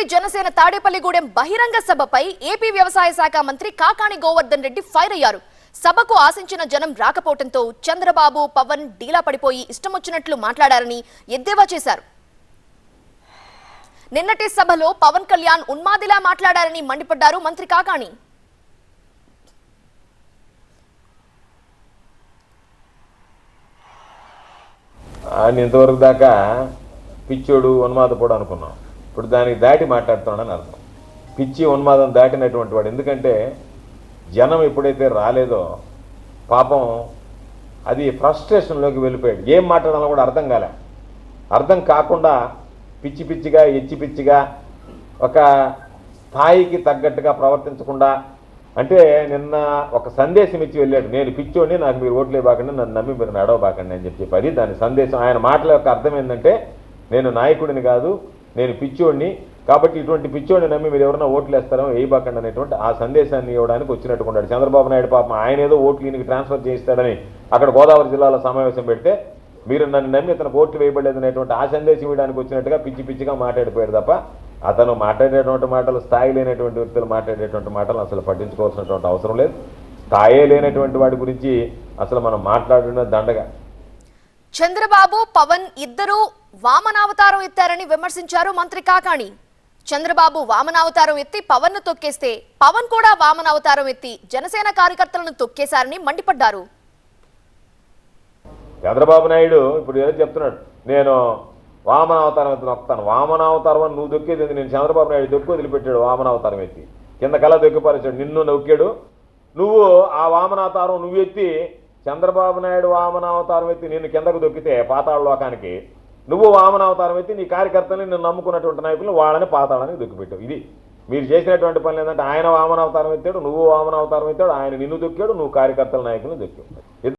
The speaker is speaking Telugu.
టీడీపీ జనసేన తాడేపల్లిగూడెం బహిరంగ సభపై ఏపీ వ్యవసాయ శాఖ మంత్రి కాకాణి గోవర్ధన్ రెడ్డి ఫైర్ అయ్యారు. సభకు ఆశించిన జనం రాకపోవడంతో చంద్రబాబు పవన్ డీలా పడిపోయి ఇష్టమొచ్చినట్లు మాట్లాడారని ఎద్దేవా చేశారు. నిన్నటి సభలో పవన్ కళ్యాణ్ ఉన్మాదిలా మాట్లాడారని మండిపడ్డారు మంత్రి కాకాణి. ఆయన ఇంతవరకు దాకా పిచ్చోడు ఉన్మాదపోడు అనుకున్నాం. ఇప్పుడు దానికి దాటి మాట్లాడుతున్నాడని అర్థం. పిచ్చి ఉన్మాదం దాటినటువంటి వాడు. ఎందుకంటే జనం ఎప్పుడైతే రాలేదో పాపం అది ఫ్రస్ట్రేషన్లోకి వెళ్ళిపోయాడు. ఏం మాట్లాడాలో కూడా అర్థం కాలే. అర్థం కాకుండా పిచ్చి పిచ్చిగా ఎచ్చి పిచ్చిగా ఒక స్థాయికి తగ్గట్టుగా ప్రవర్తించకుండా అంటే నిన్న ఒక సందేశం ఇచ్చి వెళ్ళాడు. నేను పిచ్చోడిని నాకు మీరు ఓట్లే బాకండి నన్ను నమ్మి మీరు నడవబాకండి అని చెప్పి. అది దాని సందేశం. ఆయన మాటల యొక్క అర్థం ఏంటంటే నేను నాయకుడిని కాదు నేను పిచ్చోడిని కాబట్టి ఇటువంటి పిచ్చోడిని నమ్మి మీరు ఎవరైనా ఓట్లు వేస్తారో వేయబాకండి అనేటువంటి ఆ సందేశాన్ని ఇవ్వడానికి వచ్చినట్టుకున్నాడు చంద్రబాబు నాయుడు పాపం ఆయన ఏదో ఓట్లు ఈయనకి ట్రాన్స్ఫర్ చేయిస్తాడని అక్కడ గోదావరి జిల్లాలో సమావేశం పెడితే మీరు నన్ను నమ్మి ఇతను ఓట్లు వేయబడలేదు అనేటువంటి ఆ సందేశం ఇవ్వడానికి వచ్చినట్టుగా పిచ్చి పిచ్చిగా మాట్లాడిపోయాడు తప్ప అతను మాట్లాడేటువంటి మాటలు స్థాయి లేనటువంటి వ్యక్తులు మాట్లాడేటువంటి మాటలు అసలు పట్టించుకోవాల్సినటువంటి అవసరం లేదు. స్థాయే లేనటువంటి వాడి గురించి అసలు మనం మాట్లాడిన దండగా. చంద్రబాబు పవన్ ఇద్దరూ వామనావతారం ఎత్తారని విమర్శించారు మంత్రి కాకాణి. చంద్రబాబు వామనావతారం ఎత్తి పవన్ను తొక్కేస్తే పవన్ కూడా వామనావతారం ఎత్తి జనసేన కార్యకర్తలను తొక్కేశారని మండిపడ్డారు. చంద్రబాబు నాయుడు ఇప్పుడు ఏదో చెప్తున్నాడు. నేను వామన అవతారం ఎత్తి నొక్కుతాను వామన అవతారం అని నువ్వు దొక్కేది నేను చంద్రబాబు నాయుడు దొక్కు వదిలిపెట్టాడు వామన అవతారం ఎత్తి. కింద కళ దొక్కిపరిచాడు నిన్ను నొక్కాడు. నువ్వు ఆ వామన అవతారం నువ్వు ఎత్తి చంద్రబాబు నాయుడు వామన అవతారం ఎత్తి నిన్ను కిందకు దొక్కితే పాతాళ లోకానికి నువ్వు వామన అవతారం అయితే నీ కార్యకర్తల్ని నిన్ను నమ్ముకున్నటువంటి నాయకులు వాళ్ళని పాతాళానికి దొక్కిపెట్టావు. ఇది మీరు చేసినటువంటి పనులు ఏంటంటే ఆయన వామన అవతారం ఎత్తాడు నువ్వు వామన అవతారం ఎత్తాడు ఆయన నిన్ను దొక్కాడు నువ్వు కార్యకర్తల నాయకులను దొక్కావు.